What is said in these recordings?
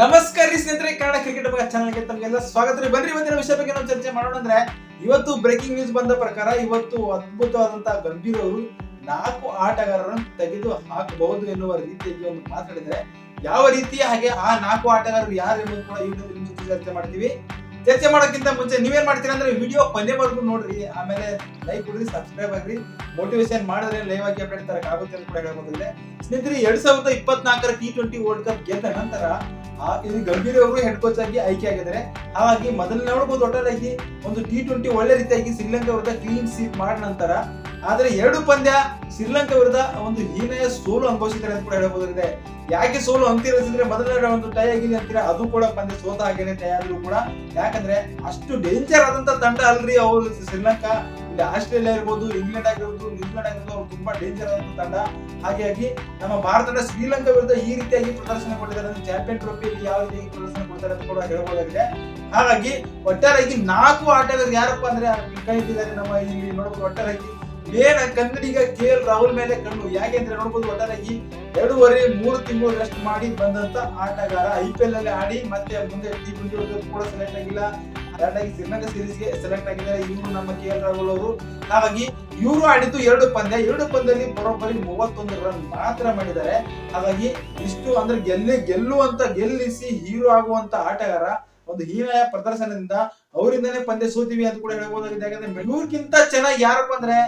ನಮಸ್ಕಾರ ರೀ ಸ್ನೇಹಿತರೆ, ಕನ್ನಡ ಕ್ರಿಕೆಟ್ ಬಗ್ಗೆ ಚಾನಲ್ಗೆ ತಮಗೆಲ್ಲ ಸ್ವಾಗತ ರೀ. ಬನ್ರಿ ಇವತ್ತಿನ ವಿಷಯ ಬಗ್ಗೆ ನಾವು ಚರ್ಚೆ ಮಾಡೋಣ ಅಂದ್ರೆ, ಇವತ್ತು ಬ್ರೇಕಿಂಗ್ ನ್ಯೂಸ್ ಬಂದ ಪ್ರಕಾರ ಇವತ್ತು ಅದ್ಭುತವಾದಂತಹ ಗಂಭೀರ್ ಅವರು ನಾಲ್ಕು ಆಟಗಾರರನ್ನು ತೆಗೆದು ಹಾಕಬಹುದು ಎನ್ನುವ ರೀತಿಯಲ್ಲಿ ಒಂದು ಮಾತಾಡಿದ್ರೆ ಯಾವ ರೀತಿ, ಹಾಗೆ ಆ ನಾಲ್ಕು ಆಟಗಾರರು ಯಾರು ಎಂಬುದು ಕೂಡ ಜೊತೆ ಚರ್ಚೆ ಮಾಡ್ತೀವಿ. ಚರ್ಚೆ ಮಾಡೋಕ್ಕಿಂತ ಮುಂಚೆ ನೀವೇನ್ ಮಾಡ್ತೀರಾ ಅಂದ್ರೆ ವಿಡಿಯೋ ಕೊನೆವರೆಗೂ ನೋಡ್ರಿ, ಆಮೇಲೆ ಲೈಕ್ ಕೊಡ್ರಿ ಸಬ್ಸ್ಕ್ರೈಬ್ ಆಗ್ರಿ. ಮೋಟಿವೇಶನ್ ಮಾಡಿದ್ರೆ ಲೈವ್ ಆಗಿ ಅಪ್ಡೇಟ್ ತರಕ್ ಆಗುತ್ತೆ ಅಂತ ಕೂಡ ಹೇಳ್ಬೋದಿಲ್ಲ ಸ್ನೇಹಿತರೆ, ಎರಡ್ ಸಾವಿರದ ಇಪ್ಪತ್ನಾಲ್ಕರ ಟಿ ಟ್ವೆಂಟಿ ವರ್ಲ್ಡ್ ಕಪ್ ಗೆದ್ದ ನಂತರ ಇಲ್ಲಿ ಗಂಭೀರ್ ಅವರು ಹೆಡ್ ಕೋಚ್ ಆಗಿ ಆಯ್ಕೆ ಆಗಿದ್ದಾರೆ. ಹಾಗಾಗಿ ಮೊದಲು ನೋಡಬಹುದು ಒಟ್ಟಾರೆಯಾಗಿ ಒಂದು ಟಿ ಟ್ವೆಂಟಿ ಒಳ್ಳೆ ರೀತಿಯಾಗಿ ಶ್ರೀಲಂಕಾ ವಿರುದ್ಧ ಕ್ಲೀನ್ ಸೀಟ್ ಮಾಡಿದ ನಂತರ ಆದ್ರೆ ಎರಡು ಪಂದ್ಯ ಶ್ರೀಲಂಕಾ ವಿರುದ್ಧ ಒಂದು ಹೀನೆಯ ಸೋಲು ಅನುಭವಿಸಿದ್ದಾರೆ ಅಂತ ಕೂಡ ಹೇಳಬಹುದಾಗಿದೆ ಯಾಕೆ ಸೋಲು ಅಂತಿರಿಸಿದ್ರೆ ಮೊದಲನೇ ಒಂದು ಟೈ ಆಗಿದೆ ಅಂತೀರ? ಅದು ಕೂಡ ಪಂದ್ಯ ಸೋತ ಹಾಗೇನೆ ಟೈ ಆದ್ರೂ ಕೂಡ. ಯಾಕಂದ್ರೆ ಅಷ್ಟು ಡೇಂಜರ್ ಆದಂತ ತಂಡ ಅಲ್ರಿ ಅವರು ಶ್ರೀಲಂಕಾ. ಇಲ್ಲಿ ಆಸ್ಟ್ರೇಲಿಯಾ ಇರ್ಬೋದು, ಇಂಗ್ಲೆಂಡ್ ಆಗಿರ್ಬೋದು, ನ್ಯೂಜಿಲೆಂಡ್ ಆಗಿರ್ಬೋದು, ಅವ್ರು ತುಂಬಾ ಡೇಂಜರ್ ಆದಂತ ತಂಡ. ಹಾಗಾಗಿ ನಮ್ಮ ಭಾರತದ ಶ್ರೀಲಂಕಾ ವಿರುದ್ಧ ಈ ರೀತಿಯಾಗಿ ಪ್ರದರ್ಶನ ಕೊಟ್ಟಿದ್ದಾರೆ. ಚಾಂಪಿಯನ್ ಟ್ರೋಫಿಯಲ್ಲಿ ಯಾವ ರೀತಿಯಾಗಿ ಪ್ರದರ್ಶನ ಕೊಡ್ತಾರೆ ಅಂತ ಕೂಡ ಹೇಳಬಹುದಾಗಿದೆ ಹಾಗಾಗಿ ಒಟ್ಟಾರೆಯಾಗಿ ನಾಲ್ಕು ಆಟಗಾರರು ಯಾರಪ್ಪ ಅಂದ್ರೆ ಕೈ ಇಟ್ಟಿದ್ದಾರೆ ನಮ್ಮ ಇಲ್ಲಿ ನೋಡಬಹುದು ಒಟ್ಟಾರೆಯಾಗಿ main Kannadiga K L Rahul ಮೇಲೆ ಕಣ್ಣು. ಯಾಕೆಂದ್ರೆ ನೋಡ್ಬೋದು ಒಟ್ಟಾರಾಗಿ ಎರಡೂವರೆ, ಮೂರು ತಿಂಗಳು ರೆಸ್ಟ್ ಮಾಡಿ ಬಂದಂತ ಆಟಗಾರ ಐ ಪಿ ಎಲ್ ಅಲ್ಲಿ ಆಡಿ ಮತ್ತೆ ಮುಂದೆ ಟಿ ಟ್ವೆಂಟಿ ಕೂಡ ಸೆಲೆಕ್ಟ್ ಆಗಿಲ್ಲ. ಡೈರೆಕ್ಟಾಗಿ ಶ್ರೀಲಂಕಾ ಸೀರೀಸ್ಗೆ ಸೆಲೆಕ್ಟ್ ಆಗಿದ್ದಾರೆ ಇವರು ನಮ್ಮ ಕೆ ಎಲ್ ರಾಹುಲ್ ಅವರು. ಹಾಗಾಗಿ ಇವರು ಆಡಿದ್ದು ಎರಡು ಪಂದ್ಯ. ಎರಡು ಪಂದ್ಯದಲ್ಲಿ ಬರೋಬ್ಬರಿ ಮೂವತ್ತೊಂದು ರನ್ ಮಾತ್ರ ಮಾಡಿದ್ದಾರೆ. ಹಾಗಾಗಿ ಇಷ್ಟು ಅಂದ್ರೆ ಗೆಲ್ಲಿ, ಗೆಲ್ಲುವಂತ, ಗೆಲ್ಲಿಸಿ ಹೀರೋ ಆಗುವಂತ ಆಟಗಾರ ಒಂದು ಹೀನಾಯ ಪ್ರದರ್ಶನದಿಂದ ಅವರಿಂದನೇ ಪಂದ್ಯ ಸೋತಿವಿ ಅಂತ ಕೂಡ ಹೇಳ್ಬೋದಾಗಿದೆ. ಯಾಕಂದ್ರೆ ಇವ್ರಿಗಿಂತ ಚೆನ್ನಾಗಿ ಯಾರಪ್ಪ ಅಂದ್ರೆ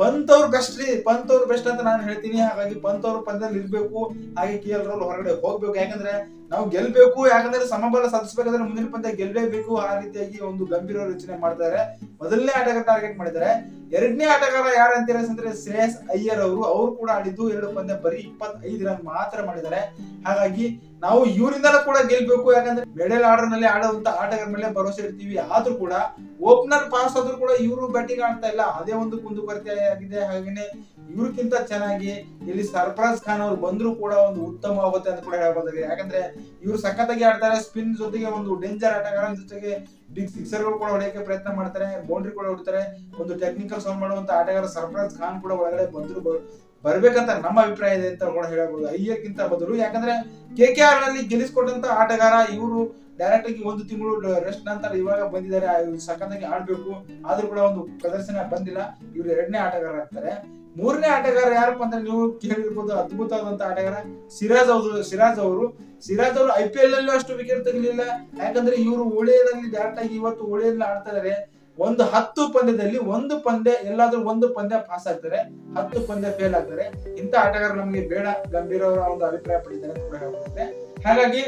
ಪಂತ್ ಅವ್ರ ಬೆಸ್ಟ್ ರೀ ಪಂತ್ ಅವ್ರ ಬೆಸ್ಟ್ ಅಂತ ನಾನು ಹೇಳ್ತೀನಿ. ಹಾಗಾಗಿ ಪಂತ್ ಅವ್ರ ಪಂದ್ಯದಲ್ಲಿ ಇರ್ಬೇಕು, ಹಾಗೆ ಕೆ ಎಲ್ ರಾಹುಲ್ ಹೊರಗಡೆ ಹೋಗ್ಬೇಕು. ಯಾಕಂದ್ರೆ ನಾವು ಗೆಲ್ಬೇಕು, ಯಾಕಂದ್ರೆ ಸಮಬಲ ಸಾಧಿಸಬೇಕಾದ್ರೆ ಮುಂದಿನ ಪಂದ್ಯ ಗೆಲ್ಲೇಬೇಕು ಆ ರೀತಿಯಾಗಿ ಒಂದು ಗಂಭೀರ ರಚನೆ ಮಾಡ್ತಾರೆ. ಮೊದಲನೇ ಆಟಗಾರ ಟಾರ್ಗೆಟ್ ಮಾಡಿದ್ದಾರೆ. ಎರಡನೇ ಆಟಗಾರ ಯಾರು ಅಂತ ಅಂದ್ರೆ ಶ್ರೇಯಸ್ ಅಯ್ಯರ್ ಅವರು. ಅವರು ಕೂಡ ಆಡಿದ್ದು ಎರಡು ಪಂದ್ಯ ಬರೀ ಇಪ್ಪತ್ತೈದು ರನ್ ಮಾತ್ರ ಮಾಡಿದ್ದಾರೆ. ಹಾಗಾಗಿ ನಾವು ಇವರಿಂದಲೂ ಕೂಡ ಗೆಲ್ಬೇಕು, ಯಾಕಂದ್ರೆ ಮಿಡಲ್ ಆರ್ಡರ್ನಲ್ಲಿ ಆಡುವಂತ ಆಟಗಾರ ಮೇಲೆ ಭರವಸೆ ಇಡ್ತೀವಿ. ಆದ್ರೂ ಕೂಡ ಓಪನರ್ ಪಾಸ್ ಆದ್ರೂ ಕೂಡ ಇವರು ಬ್ಯಾಟಿಂಗ್ ಆಡ್ತಾ ಇಲ್ಲ. ಅದೇ ಒಂದು ಕುಂದುಕೊರತೆ ಆಗಿದೆ. ಹಾಗೇನೆ ಇವ್ರಕ್ಕಿಂತ ಚೆನ್ನಾಗಿ ಇಲ್ಲಿ ಸರ್ಫರಾಜ್ ಖಾನ್ ಅವರು ಬಂದ್ರು ಕೂಡ ಒಂದು ಉತ್ತಮವಾಗುತ್ತೆ ಅಂತ ಕೂಡ ಹೇಳ್ಬೋದಾಗಿದೆ. ಯಾಕಂದ್ರೆ ಇವರು ಸಖತ್ತಾಗಿ ಆಡ್ತಾರೆ ಸ್ಪಿನ್ ಜೊತೆಗೆ ಒಂದು ಡೇಂಜರ್ ಆಟಗಾರ ಜೊತೆಗೆ ಬಿಗ್ ಸಿಕ್ಸರ್ಗಳು ಕೂಡ ಹೊಡೆಯಕ್ಕೆ ಪ್ರಯತ್ನ ಮಾಡ್ತಾರೆ ಬೌಂಡ್ರಿ ಕೂಡ ಹೊಡಿತಾರೆ. ಒಂದು ಟೆಕ್ನಿಕಲ್ ಸೌಂಡ್ ಮಾಡುವಂತ ಆಟಗಾರ ಸರ್ಫರಾಜ್ ಖಾನ್ ಕೂಡ ಒಳಗಡೆ ಬಂದ್ರು. ಬರ್ಬೇಕಂತ ನಮ್ಮ ಅಭಿಪ್ರಾಯ ಇದೆ ಅಂತ ಕೂಡ ಹೇಳಬಹುದು. ಅಯ್ಯಕ್ಕಿಂತ ಬದಲು. ಯಾಕಂದ್ರೆ ಕೆ ಕೆ ಆರ್ನಲ್ಲಿ ಗೆಲ್ಲಿಸ್ಕೊಟ್ಟಂತ ಆಟಗಾರ ಇವರು ಡೈರೆಕ್ಟ್ ಆಗಿ ಒಂದು ತಿಂಗಳು ರೆಸ್ಟ್ ನಂತರ ಇವಾಗ ಬಂದಿದ್ದಾರೆ ಸಖತ್ತಾಗಿ ಆಡ್ಬೇಕು. ಆದ್ರೂ ಕೂಡ ಒಂದು ಪ್ರದರ್ಶನ ಬಂದಿಲ್ಲ. ಇವರು ಎರಡನೇ ಆಟಗಾರ ಆಗ್ತಾರೆ. ಮೂರನೇ ಆಟಗಾರ ಯಾರಪ್ಪ ಅಂದ್ರೆ ನೀವು ಕೇಳಿರ್ಬೋದು, ಅದ್ಭುತವಾದಂತ ಆಟಗಾರ ಸಿರಾಜ್ ಅವರು ಸಿರಾಜ್ ಅವರು. ಸಿರಾಜ್ ಅವರು ಐ ಪಿ ಎಲ್ ಅಲ್ಲೂ ಅಷ್ಟು ವಿಕೆಟ್ ತೆಗಲಿಲ್ಲ. ಯಾಕಂದ್ರೆ ಇವರು ಒಳ್ಳೆಯದಲ್ಲಿ ಡೈರೆಕ್ಟ್ ಆಗಿ ಇವತ್ತು ಒಳ್ಳೆಯಲ್ಲಿ ಆಡ್ತಾ ಇದಾರೆ. ಒಂದು ಹತ್ತು ಪಂದ್ಯದಲ್ಲಿ ಒಂದು ಪಂದ್ಯ, ಎಲ್ಲಾದ್ರೂ ಒಂದು ಪಂದ್ಯ ಪಾಸ್ ಆಗ್ತಾರೆ. ಹತ್ತು ಪಂದ್ಯ ಫೇಲ್ ಆಗ್ತಾರೆ. ಇಂಥ ಆಟಗಾರ ನಮಗೆ ಬೇಡ. ಗಂಭೀರ ಅವರ ಒಂದು ಅಭಿಪ್ರಾಯ ಪಡಿತಾರೆ ಹಾಗಾಗಿ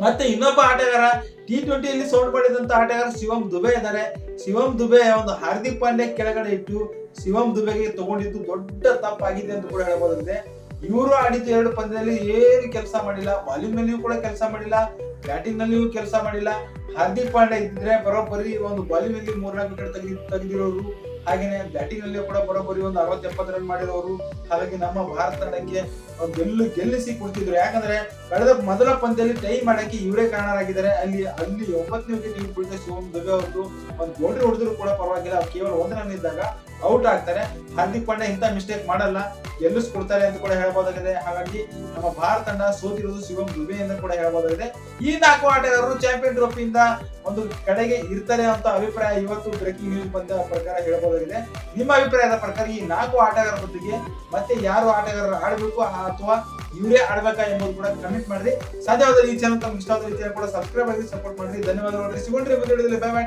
ಮತ್ತೆ ಇನ್ನೊಬ್ಬ ಆಟಗಾರ ಟಿ ಟ್ವೆಂಟಿಯಲ್ಲಿ ಸೌಂಡ್ ಪಡೆದಂತ ಆಟಗಾರ ಶಿವಂ ದುಬೆ ಇದ್ದಾರೆ. ಶಿವಂ ದುಬೆ ಒಂದು ಹಾರ್ದಿಕ್ ಪಾಂಡ್ಯ ಕೆಳಗಡೆ ಇಟ್ಟು ಶಿವಂ ದುಬೆಗೆ ತಗೊಂಡಿದ್ದು ದೊಡ್ಡ ತಪ್ಪಾಗಿದೆ ಅಂತ ಕೂಡ ಹೇಳ್ಬೋದಂತೆ. ಇವರು ಆಡಿದ್ದು ಎರಡು ಪಂದ್ಯದಲ್ಲಿ ಏನು ಕೆಲಸ ಮಾಡಿಲ್ಲ. ಬಾಲಿಂಗ್ ನಲ್ಲಿಯೂ ಕೂಡ ಕೆಲಸ ಮಾಡಿಲ್ಲ. ಬ್ಯಾಟಿಂಗ್ ನಲ್ಲಿಯೂ ಕೆಲಸ ಮಾಡಿಲ್ಲ. ಹಾರ್ದಿಕ್ ಪಾಂಡ್ಯ ಇದ್ರೆ ಬರೋಬ್ಬರಿ ಒಂದು ಬಾಲಿಂಗ್ನಲ್ಲಿ ಮೂರ್ನಾಲ್ಕು ವಿಕೆಟ್ ತೆಗೆದು ತೆಗೆದಿರೋರು ಹಾಗೇನೆ ಬ್ಯಾಟಿಂಗ್ನಲ್ಲಿ ಕೂಡ ಬರೋಬ್ಬರಿ ಒಂದು ಅರವತ್ ಎಪ್ಪತ್ತು ರನ್ ಮಾಡಿರೋರು ಹಾಗಾಗಿ ನಮ್ಮ ಭಾರತ ತಂಡಕ್ಕೆ ಗೆಲ್ಲು, ಗೆಲ್ಲಿಸಿ ಕೊಡ್ತಿದ್ರು. ಯಾಕಂದ್ರೆ ಕಳೆದ ಮೊದಲ ಪಂದ್ಯದಲ್ಲಿ ಟೈ ಮಾಡಕ್ಕೆ ಇವರೇ ಕಾರಣರಾಗಿದ್ದಾರೆ. ಅಲ್ಲಿ ಅಲ್ಲಿ ಒಂಬತ್ತನೇ ವಿಕೆಟ್ ಶಿವಮ್ ದುಬೆ ಅವ್ರದ್ದು ಒಂದು ಬೌಂಡ್ರಿ ಹೊಡೆದ್ರು ಕೂಡ ಪರವಾಗಿಲ್ಲ. ಅವ್ರು ಕೇವಲ ಒಂದು ರನ್ ಇದ್ದಾಗ ಔಟ್ ಆಗ್ತಾರೆ. ಹಾರ್ದಿಕ್ ಪಾಂಡ್ಯ ಇಂಥ ಮಿಸ್ಟೇಕ್ ಮಾಡಲ್ಲ. ಗೆಲ್ಲಿಸ್ಕೊಡ್ತಾರೆ ಅಂತ ಕೂಡ ಹೇಳ್ಬೋದಾಗಿದೆ. ಹಾಗಾಗಿ ನಮ್ಮ ಭಾರತ ತಂಡ ಸೋತಿರುವುದು ಶಿವಂ ದುಬೆ ಅಂತ ಕೂಡ ಹೇಳ್ಬೋದಾಗಿದೆ. ಈ ನಾಲ್ಕು ಆಟಗಾರರು ಚಾಂಪಿಯನ್ ಟ್ರೋಫಿಯಿಂದ ಒಂದು ಕಡೆಗೆ ಇರ್ತಾರೆ ಅಂತ ಅಭಿಪ್ರಾಯ ಇವತ್ತು ಬ್ರೇಕಿಂಗ್ ನ್ಯೂಸ್ ಬಂದ ಪ್ರಕಾರ ಹೇಳ್ಬೋದಾಗಿದೆ. ನಿಮ್ಮ ಅಭಿಪ್ರಾಯದ ಪ್ರಕಾರ ಈ ನಾಲ್ಕು ಆಟಗಾರರ ಬದಲಿಗೆ ಮತ್ತೆ ಯಾರು ಆಟಗಾರರು ಆಡಬೇಕು ಅಥವಾ ಇವರೇ ಆಡ್ಬೇಕಾ ಎಂಬುದು ಕೂಡ ಕಮೆಂಟ್ ಮಾಡಿ ಸಾಧ್ಯವಾದರೆ ಈ ಚಾನಲ್ ತಮ್ಗೆ ಇಷ್ಟ ಆದ ರೀತಿಯಲ್ಲಿ ಕೂಡ ಸಬ್ಸ್ಕ್ರೈಬ್ ಆಗಿ ಸಪೋರ್ಟ್ ಮಾಡಿ ಧನ್ಯವಾದಗಳು. ಸಿಗೋಣ್ರಿ ಬೈ ಬಾಯ್